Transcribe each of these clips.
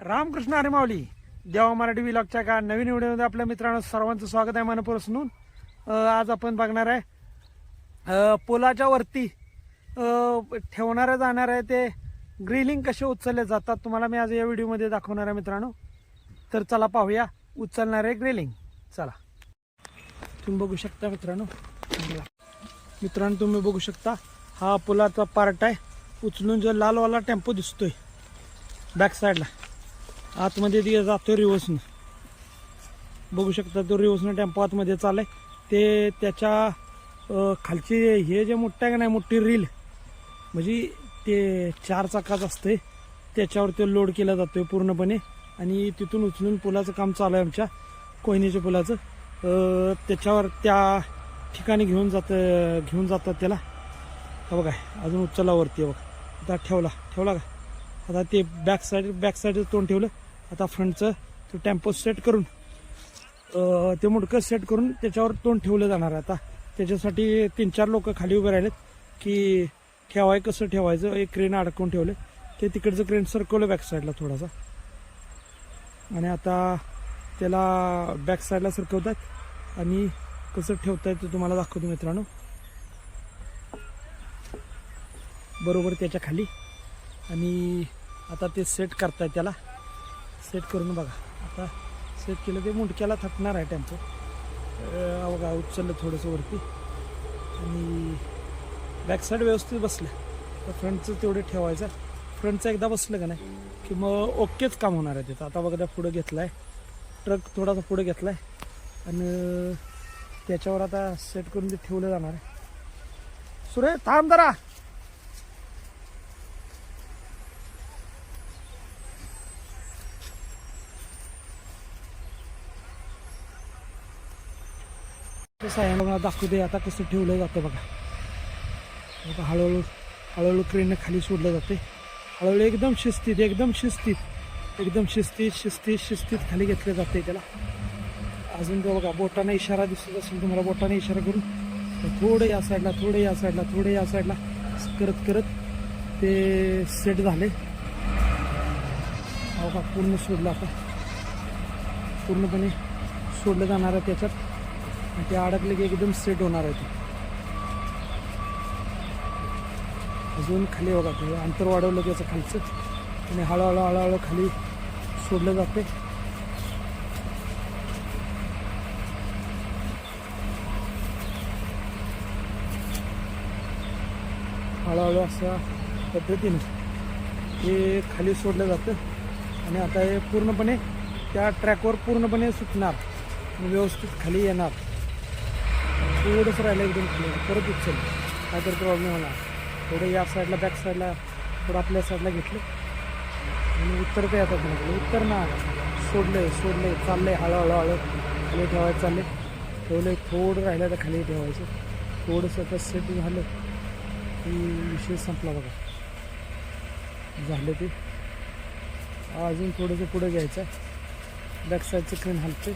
रामकृष्ण हरिमावली माऊली देवा मराठी विलॉगच्या का नवीन व्हिडिओमध्ये आपल्या मित्रांनो सर्वांचं स्वागत आहे मनपूरसून आज आपण बघणार आहे पुलाच्या वरती ठेवणारं जाणार आहे ते ग्रिलिंग कसे उचलले जातात तुम्हाला मी आज या व्हिडिओमध्ये दाखवणार आहे मित्रांनो. तर चला पाहूया उचलणार आहे ग्रिलिंग. चला. तुम्ही बघू शकता मित्रांनो. मित्रांनो तुम्ही बघू शकता हा पुलाचा पार्ट आहे. उचलून जो लालवाला टेम्पो दिसतोय बॅक साईडला. आतमध्ये जातो जातोय रिवर्सनं बघू शकता तो रिवर्सनं टेम्पो आतमध्ये चाललाय. ते त्याच्या खालची हे जे मोठं आहे का नाही मोठी रील म्हणजे ते चार चाकाच असते त्याच्यावर ते लोड केला जातोय पूर्णपणे. आणि तिथून उचलून पुलाचं काम चालू आहे आमच्या कोयनेच्या पुलाचं. त्याच्यावर त्या ठिकाणी घेऊन जात घेऊन जातात त्याला. हा बघा अजून उचलावरती आहे बघा. आता ठेवला ठेवला का? आता ते बॅक साईड बॅक साईडचं तोंड ठेवलं. आता फ्रंटचं तो टेम्पो सेट करून ते मुडकं सेट करून त्याच्यावर तोंड ठेवलं जाणार आहे आता. त्याच्यासाठी तीन चार लोक खाली उभे राहिलेत की ठेवाय कसं ठेवायचं एक क्रेन अडकवून ठेवलं. ते तिकडचं क्रेन सरकवलं बॅक साईडला थोडासा. आणि आता त्याला बॅक साईडला सरकवतात. आणि कसं ठेवता येतं तुम्हाला दाखवतो मित्रांनो. बरोबर त्याच्याखाली. आणि आता ते सेट करताय त्याला. सेट करून बघा. आता सेट केलं ते मुंडक्याला थकणार आहे टेम्पो. अं, बघा उचललं थोडंसं वरती. आणि बॅकसाईड व्यवस्थित बसलं. तर फ्रंटचं तेवढं ठेवायचं. फ्रंटचं एकदा बसलं का नाही? की मग ओकेच काम होणार आहे तिथं. आता बघा त्या पुढं घेतला आहे ट्रक थोडासा पुढं घेतला आहे आणि त्याच्यावर आता सेट करून ते ठेवलं जाणार आहे. सुरे थांब जरा. कसं आहे दाखवू दे आता कसं ठेवलं जातं बघा. आता हळूहळू हळूहळू क्रेननं खाली सोडलं जाते. हळूहळू एकदम शिस्तीत एकदम शिस्तीत एकदम शिस्तीत शिस्तीत शिस्तीत खाली घेतलं जाते त्याला. अजून तो बघा बोटाने इशारा दिसत असेल तुम्हाला बोटाने इशारा करून. थोडं या साईडला थोडं या साईडला थोडं या साईडला करत करत ते सेट झाले. अहो पूर्ण सोडलं आता. पूर्णपणे सोडलं जाणार आहे त्याच्यात. ते अडकले की एकदम सेट होणार आहे ते अजून खाली बघा ते अंतर वाढवलं की याचं खालचं. आणि हळूहळू हळूहळू खाली सोडलं जाते हळूहळू अशा पद्धतीनं हे खाली सोडलं जातं. आणि आता हे पूर्णपणे त्या ट्रॅकवर पूर्णपणे सुटणार. व्यवस्थित खाली येणार. थोडंसं राहिलं एकदम खाली परत उचल काय तर प्रॉब्लेम होणार थोडं या साईडला बॅक साईडला थोडं आपल्या साईडला घेतलं. आणि उत्तरता येतात म्हणजे उत्तर ना सोडलं आहे सोडलं आहे चाललं आहे हळूहळू. हळू खाली ठेवायचं चाललं आहे ठेवलं आहे थोडं राहिलं तर खाली ठेवायचं. थोडंसं आता सेट झालं की विषय संपला बघा. झालं ते. अजून थोडंसं पुढं घ्यायचं. बॅक साईडचं क्रीन हलते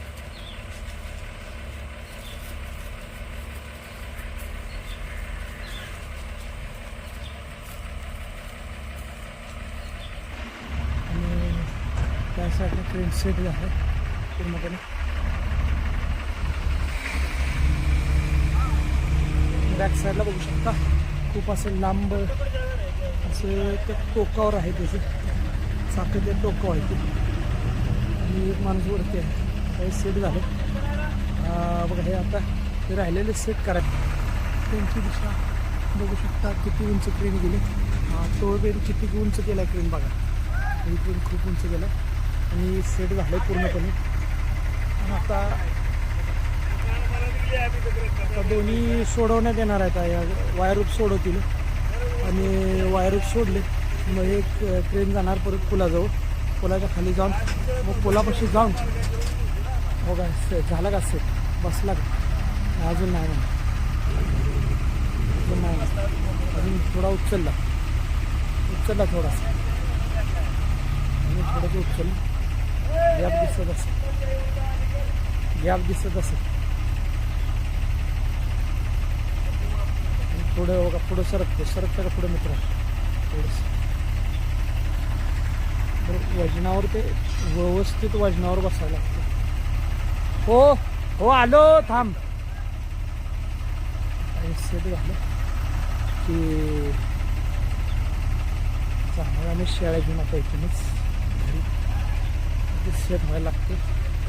आणि त्या साईडला ट्रेन सेट झालं पूर्णपणे. बॅक साईडला बघू शकता. खूप असं लांब असं त्या टोकावर आहे त्याचे साखर त्या टोकावर आहे ते. आणि एक माणूस वरती आहे. काही सेट झाले. बघा हे आता ते राहिलेले सेट करायचे ट्रेनची दिशा बघू शकता किती उंच ट्रेन गेली. तो बेल किती उंच केला ट्रेन बघा. ही ट्रेन खूप उंच गेला आणि सेट झालं पूर्णपणे. आणि आता आता दोन्ही सोडवण्यात येणार आहेत. या वायरूप सोडवतील. आणि वायरूप सोडले मग एक ट्रेन जाणार परत पुलाजवळ. पुलाच्या खाली जाऊन मग पुलापाशी जाऊन हो बघा सेट झाला का सेट बसला का? अजून नाही म्हणा. अजून नाही अजून थोडा उचलला. उचलला थोडासा. आणि थोडंसं उचललं. गॅप दिसत असेल गॅप दिसत असेल पुढे बघा पुढं सरकते सरकतं का पुढं मित्र थोडंसं वजनावर ते व्यवस्थित वजनावर बसावं लागतं हो हो आलो थांब सेट झालं की चांगलं आम्ही शेळ्या घेऊन आता इथूनच ते सेट व्हायला लागते.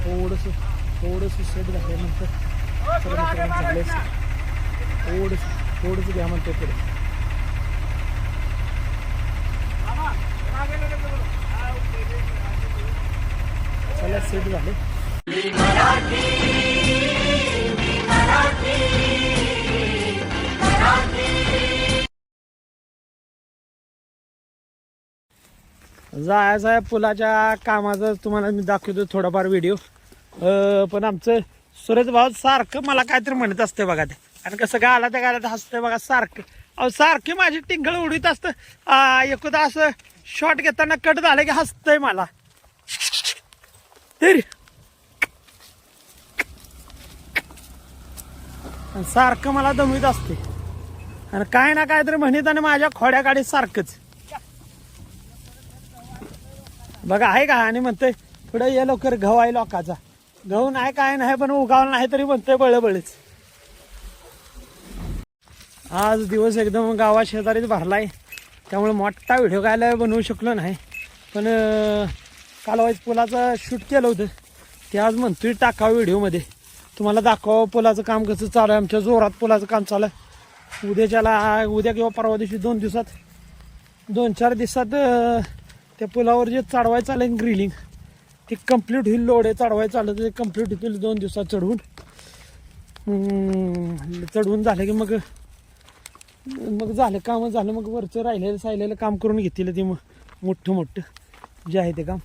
थोडंसं थोडंसं सेट झाल्यानंतर सगळं मित्रांनो झालं थोडंसं थोडंसं घ्या म्हणते पुढे. चला सेट झाले. जायचं आहे पुलाच्या कामाचं तुम्हाला मी दाखवतो थोडाफार व्हिडिओ पण आमचं सुरेश भाऊ सारखं मला काहीतरी म्हणत असते बघा ते. आणि कसं गाला त्या गाला हसतंय बघा सारखं. अहो सारखी माझी टिंगळ उडीत असतं. एकदा असं शॉट घेताना कट झालं की हसतंय मला. तरी सारखं मला दमवीत असते आणि काय ना काय तरी म्हणत आणि माझ्या खोड्या गाडीत सारखंच. बघा आहे का? आणि म्हणतोय पुढे ये लवकर गहू आहे लोकाचा. गहू नाही काय नाही पण उगावला नाही तरी म्हणतोय बळबळच. आज दिवस एकदम गावा शेजारीच भरलाय. त्यामुळे मोठा व्हिडिओ काय बनवू शकलो नाही. पण कालवाईज पुलाचं शूट केलं होतं. ते आज म्हणतोय टाकावं व्हिडिओमध्ये. तुम्हाला दाखवावं पुलाचं काम कसं चालू आहे. आमच्या जोरात पुलाचं काम चालू आहे. उद्याच्याला उद्या किंवा परवा दिवशी दोन दिवसात दोन चार दिवसात त्या पुलावर जे चढवाय चालेल ग्रिलिंग ते कंप्लीट होईल लोड आहे चढवाय चाललं ते कंप्लीट होतील दोन दिवसात चढवून. चढवून झालं की मग मग झालं काम झालं मग वरचं राहिलेलं सायलेलं काम करून घेतील ते मग मोठं मोठं जे आहे ते काम.